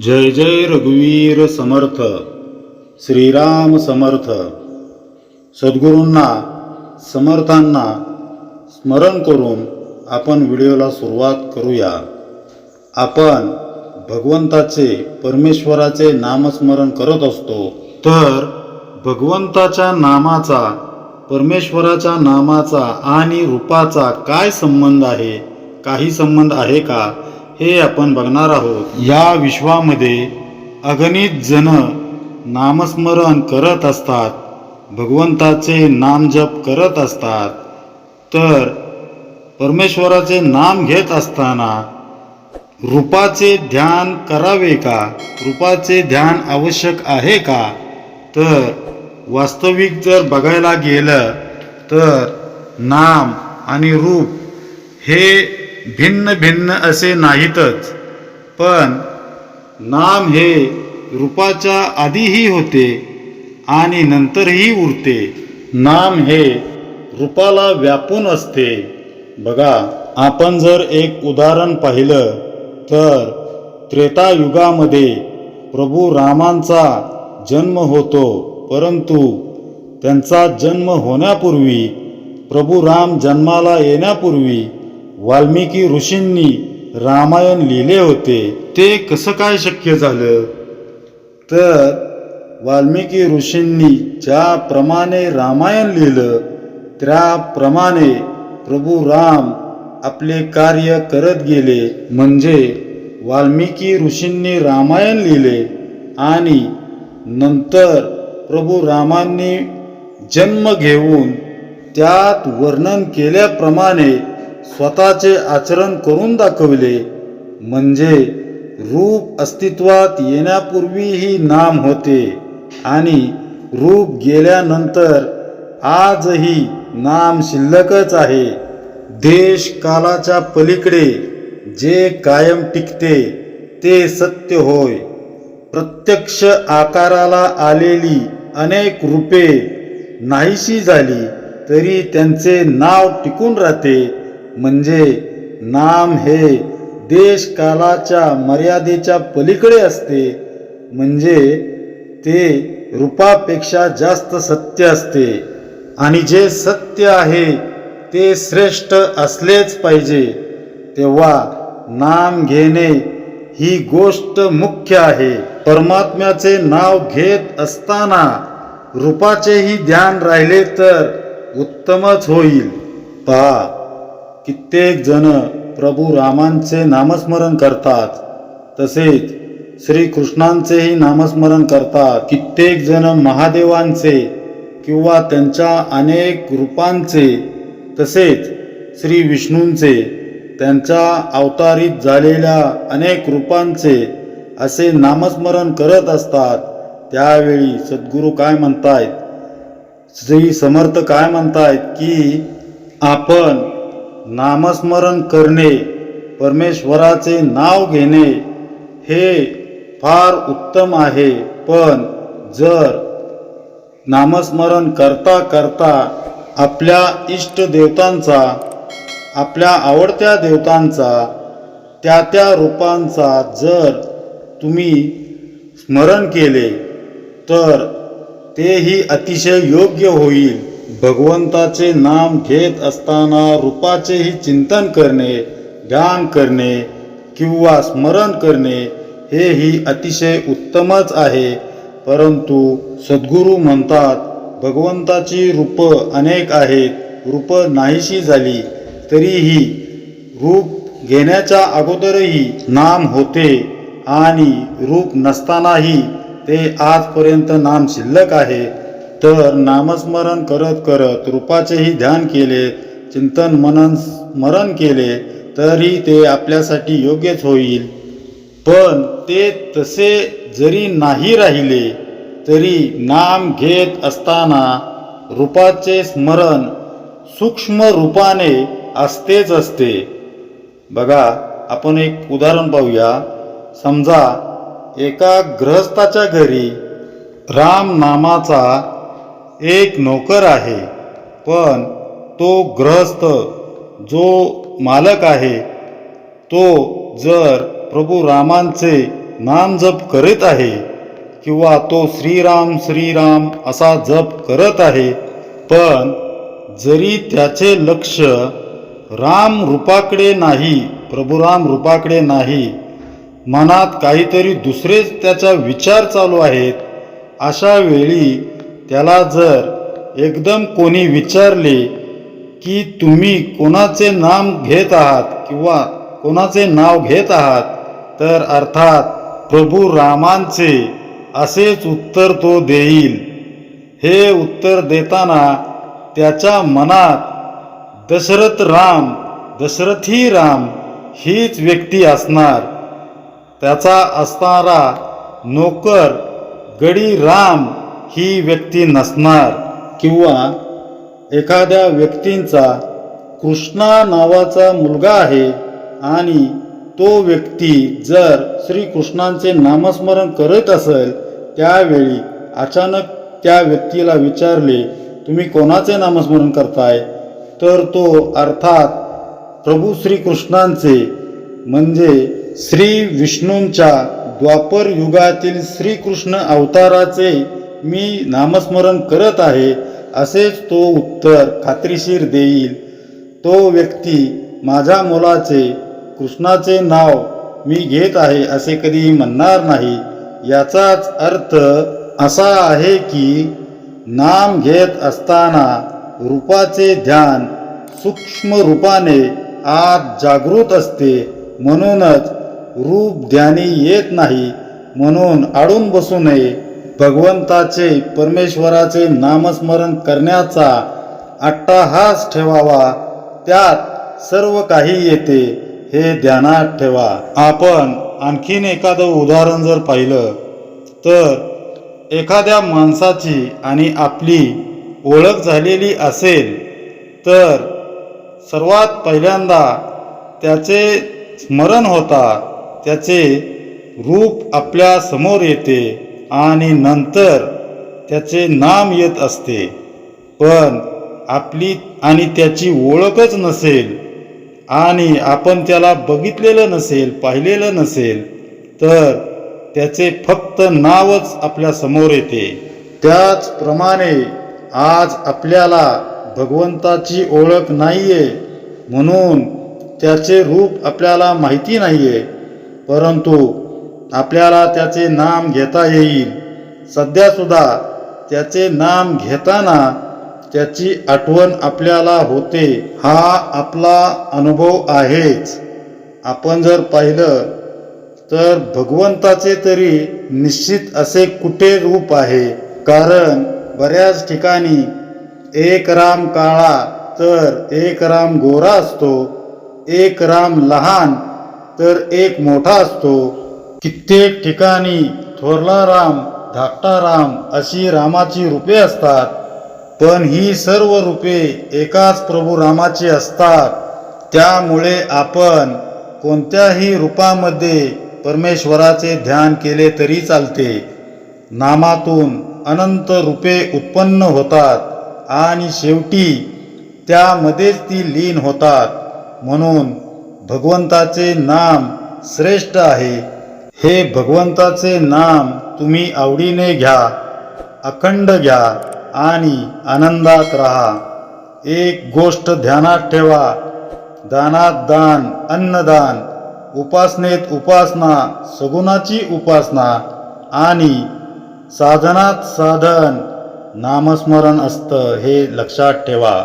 जय जय रघुवीर समर्थ श्रीराम समर्थ. सद्गुरूंना समर्थांना स्मरण करून आपण व्हिडिओला सुरुवात करूया. आपण भगवंताचे परमेश्वराचे नामस्मरण करत असतो. तर भगवंताच्या नामाचा परमेश्वराच्या नामाचा आणि रूपाचा काय संबंध आहे? काही संबंध आहे का? हे आपण बघणार आहोत. या विश्वामध्ये अगणित जण नामस्मरण करत असतात. भगवंताचे नामजप करत असतात. तर परमेश्वराचे नाम घेत असताना रूपाचे ध्यान करावे का? रूपाचे ध्यान आवश्यक आहे का? तर वास्तविक जर बघायला गेलं तर नाम आणि रूप हे भिन्न भिन्न असे नाहीतच. पण नाम हे रूपाच्या आधीही होते आणि नंतरही उरते. नाम हे रूपाला व्यापून असते. बघा आपण जर एक उदाहरण पाहिलं तर त्रेतायुगामध्ये प्रभू रामांचा जन्म होतो परंतु त्यांचा जन्म होण्यापूर्वी प्रभू राम जन्माला येण्यापूर्वी वाल्मिकी ऋषींनी रामायण लिहिले होते. ते कसं काय शक्य झालं? तर वाल्मिकी ऋषींनी ज्याप्रमाणे रामायण लिहिलं त्याप्रमाणे प्रभू राम आपले कार्य करत गेले. म्हणजे वाल्मिकी ऋषींनी रामायण लिहिले आणि नंतर प्रभू रामांनी जन्म घेऊन त्यात वर्णन केल्याप्रमाणे स्वतःचे आचरण करून दाखविले म्हणजे रूप अस्तित्वात येण्यापूर्वीही नाम होते आणि रूप गेल्यानंतर आजही नाम शिल्लकच आहे. देश कालाच्या पलीकडे जे कायम टिकते ते सत्य होय. प्रत्यक्ष आकाराला आलेली अनेक रूपे नाहीशी झाली तरी त्यांचे नाव टिकून राहते. म्हणजे नाम हे देश कालाच्या मर्यादेच्या पलीकडे असते. म्हणजे ते रूपापेक्षा जास्त सत्य असते. आणि जे सत्य आहे ते श्रेष्ठ असलेच पाहिजे. तेव्हा नाम घेणे ही गोष्ट मुख्य आहे. परमात्म्याचे नाव घेत असताना रूपाचेही ध्यान राहिले तर उत्तमच होईल. पहा. कित्येक जण प्रभू रामांचे नामस्मरण करतात. तसेच श्रीकृष्णांचेही नामस्मरण करतात. कित्येक जण महादेवांचे किंवा त्यांच्या अनेक रूपांचे तसेच श्री विष्णूंचे त्यांच्या अवतारित झालेल्या अनेक रूपांचे असे नामस्मरण करत असतात. त्यावेळी सद्गुरू काय म्हणतायत? श्री समर्थ काय म्हणतायत की आपण नामस्मरण करणे परमेश्वराचे नाव घेणे हे फार उत्तम आहे. पण जर नामस्मरण करता करता आपल्या इष्ट देवतांचा आपल्या आवडत्या देवतांचा त्या त्या रूपांचा जर तुम्ही स्मरण केले तर तेही अतिशय योग्य होईल. भगवंताचे नाम घेत असताना रूपाचेही चिंतन करणे ध्यान करणे किंवा स्मरण करणे हेही अतिशय उत्तमच आहे. परंतु सद्गुरू म्हणतात भगवंताची रूप अनेक आहेत रूप नाहीशी झाली तरीही रूप घेण्याच्या अगोदरही नाम होते आणि रूप नसतानाही ते आजपर्यंत नाम शिल्लक आहे. तर नामस्मरण करत करत रूपाचेही ध्यान केले चिंतन मनन स्मरण केले तरी ते आपल्यासाठी योग्यच होईल. पण ते तसे जरी नाही राहिले तरी नाम घेत असताना रूपाचे स्मरण सूक्ष्म रूपाने असतेच असते. बघा आपण एक उदाहरण पाहूया. समजा एका ग्रहस्थाच्या घरी राम नामाचा एक नोकर आहे पण तो ग्रहस्थ जो मालक आहे तो जर प्रभू रामांचे नाम जप करीत आहे किंवा तो श्रीराम श्रीराम असा जप करत आहे पण जरी त्याचे लक्ष राम रूपाकडे नाही प्रभुराम रूपाकडे नाही मनात काहीतरी दुसरेच त्याचा विचार चालू आहेत अशा वेळी त्याला जर एकदम कोणी विचारले की तुम्ही कोणाचे नाम घेत आहात किंवा कोणाचे नाव घेत आहात तर अर्थात प्रभू रामांचे असेच उत्तर तो देईल. हे उत्तर देताना त्याच्या मनात दशरथ राम दशरथी राम हीच व्यक्ती असणार. त्याचा असणारा नोकर गडी राम ही व्यक्ती नसणार किंवा एखाद्या व्यक्तींचा कृष्णा नावाचा मुलगा आहे आणि तो व्यक्ती जर श्रीकृष्णांचे नामस्मरण करत असेल त्यावेळी अचानक त्या व्यक्तीला विचारले तुम्ही कोणाचे नामस्मरण करताय? तर तो अर्थात प्रभू श्रीकृष्णांचे म्हणजे श्री विष्णूंच्या द्वापर युगातील श्रीकृष्ण अवताराचे मी नामस्मरण करत आहे असेच तो उत्तर खात्रीशीर देईल. तो व्यक्ती माझ्या मुलाचे कृष्णाचे नाव मी घेत आहे असे कधीही म्हणणार नाही. याचाच अर्थ असा आहे की नाम घेत असताना रूपाचे ध्यान सूक्ष्म रूपाने आत जागृत असते म्हणूनच रूप ध्यानी येत नाही म्हणून आडून बसू नये. भगवंताचे परमेश्वराचे नामस्मरण करण्याचा अट्टाहास ठेवावा. त्यात सर्व काही येते हे ध्यानात ठेवा. आपण आणखीन एखादं उदाहरण जर पाहिलं तर एखाद्या माणसाची आणि आपली ओळख झालेली असेल तर सर्वात पहिल्यांदा त्याचे स्मरण होता त्याचे रूप आपल्यासमोर येते. आणि नंतर त्याचे नाम येत असते. पण आपली आणि त्याची ओळखच नसेल आणि आपण त्याला बघितलेलं नसेल पाहिलेलं नसेल तर त्याचे फक्त नावच आपल्यासमोर येते. त्याचप्रमाणे आज आपल्याला भगवंताची ओळख नाही आहे म्हणून त्याचे रूप आपल्याला माहिती नाही आहे परंतु आपल्याला त्याचे नाम घेता येईल. सध्यासुद्धा त्याचे नाम घेताना त्याची आठवण आपल्याला होते. हा आपला अनुभव आहेच. आपण जर पाहिलं तर भगवंताचे तरी निश्चित असे कुठे रूप आहे? कारण बऱ्याच ठिकाणी एक राम काळा तर एक राम गोरा असतो एक राम लहान तर एक मोठा असतो कित्येक ठिकाणी थोरला राम धाकटा राम अशी रामाची रूपे असतात. पण ही सर्व रूपे एकाच प्रभू रामाची असतात. त्यामुळे आपण कोणत्याही रूपामध्ये परमेश्वराचे ध्यान केले तरी चालते. नामातून अनंत रूपे उत्पन्न होतात आणि शेवटी त्यामध्येच ती लीन होतात. म्हणून भगवंताचे नाम श्रेष्ठ आहे. हे भगवंताचे नाम तुम्ही आवडीने घ्या अखंड घ्या आणि आनंदात राहा. एक गोष्ट ध्यानात ठेवा दानात दान अन्नदान उपासनेत उपासना सगुणाची उपासना आणि साधनात साधन नामस्मरण असतं हे लक्षात ठेवा.